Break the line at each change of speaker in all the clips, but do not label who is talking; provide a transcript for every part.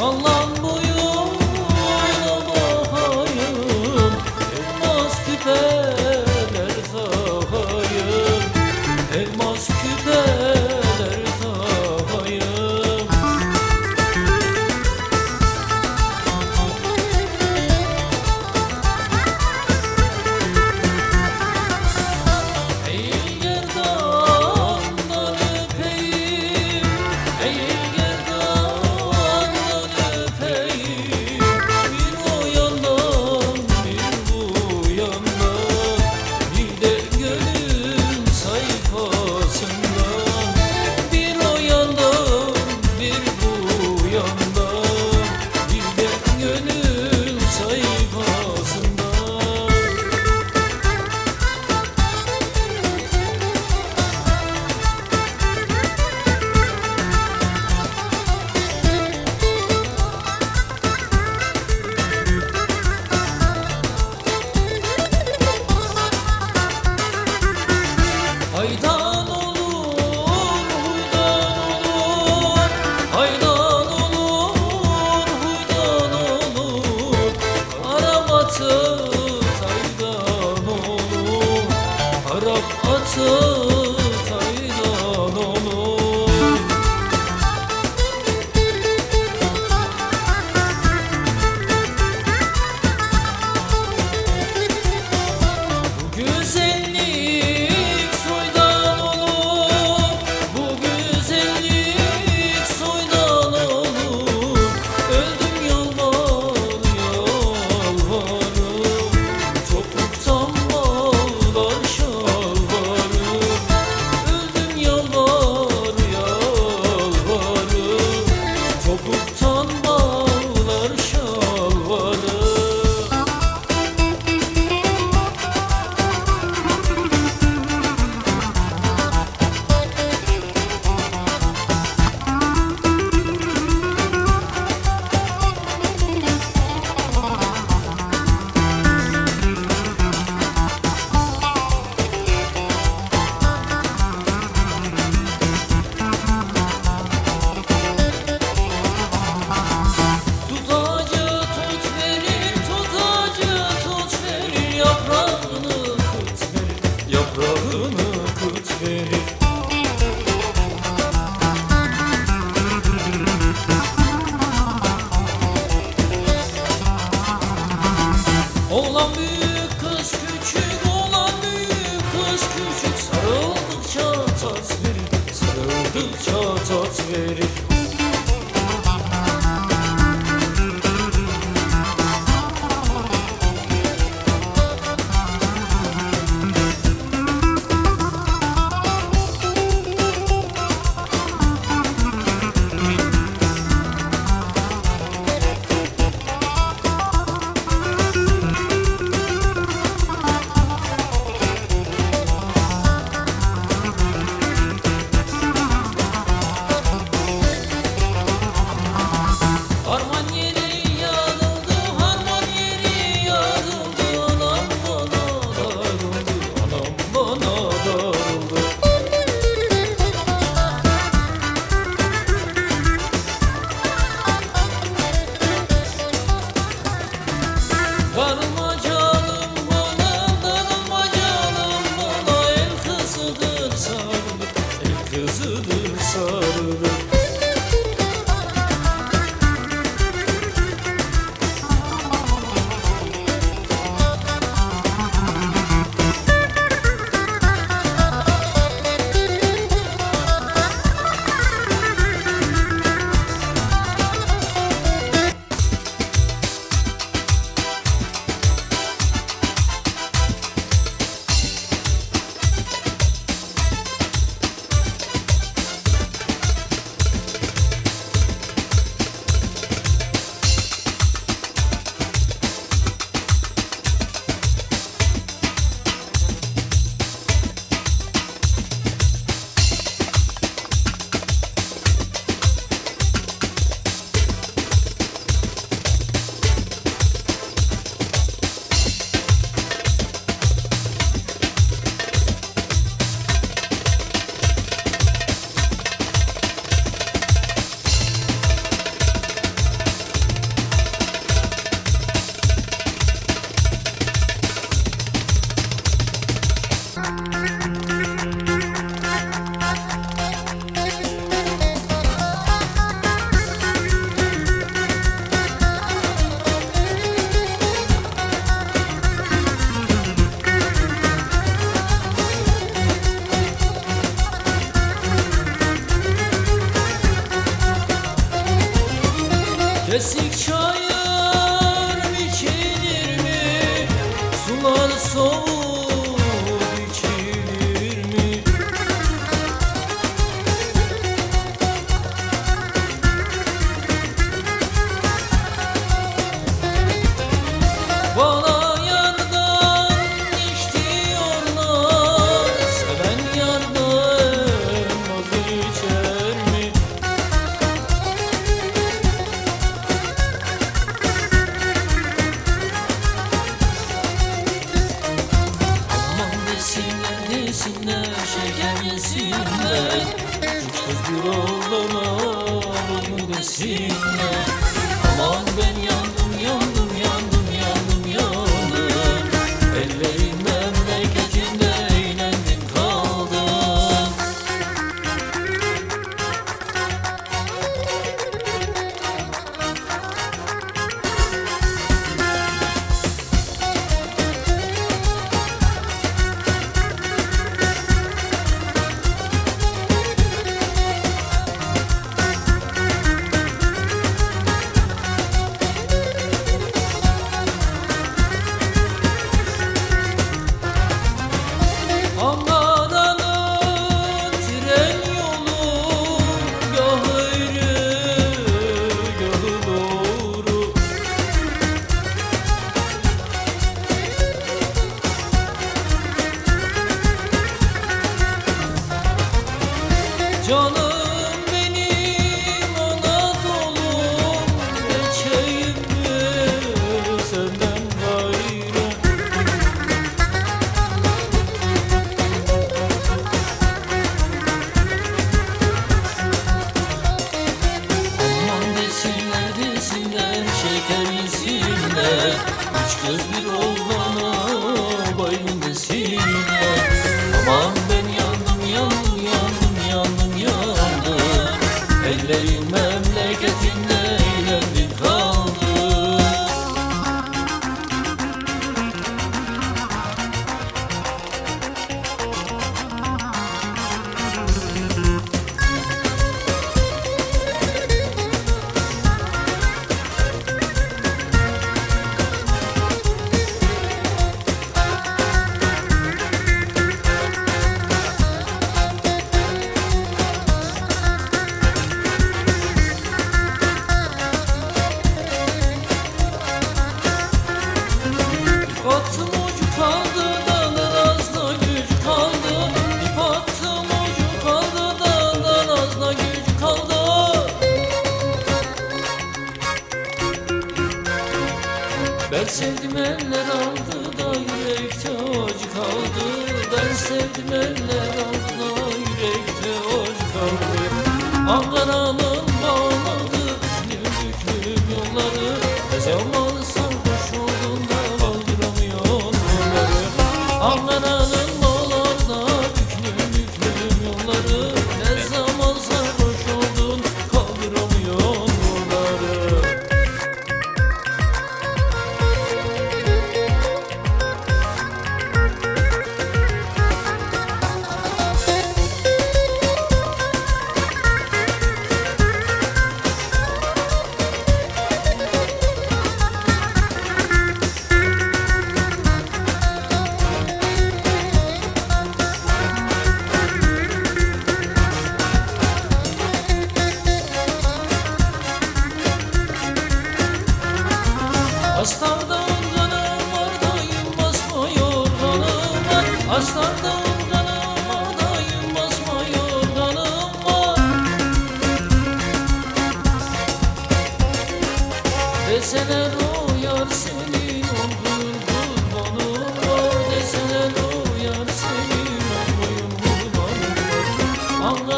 Sonla Oh. soul Hiç özgür olana bunu desinler 엄마. aldı Ben sevdim eller aldı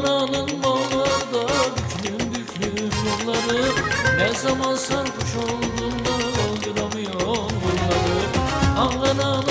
Ananın bağlarda büklüm büklüm yolları. Ne zaman sarhoş oldum da kaldıramıyorum bunları. Ananın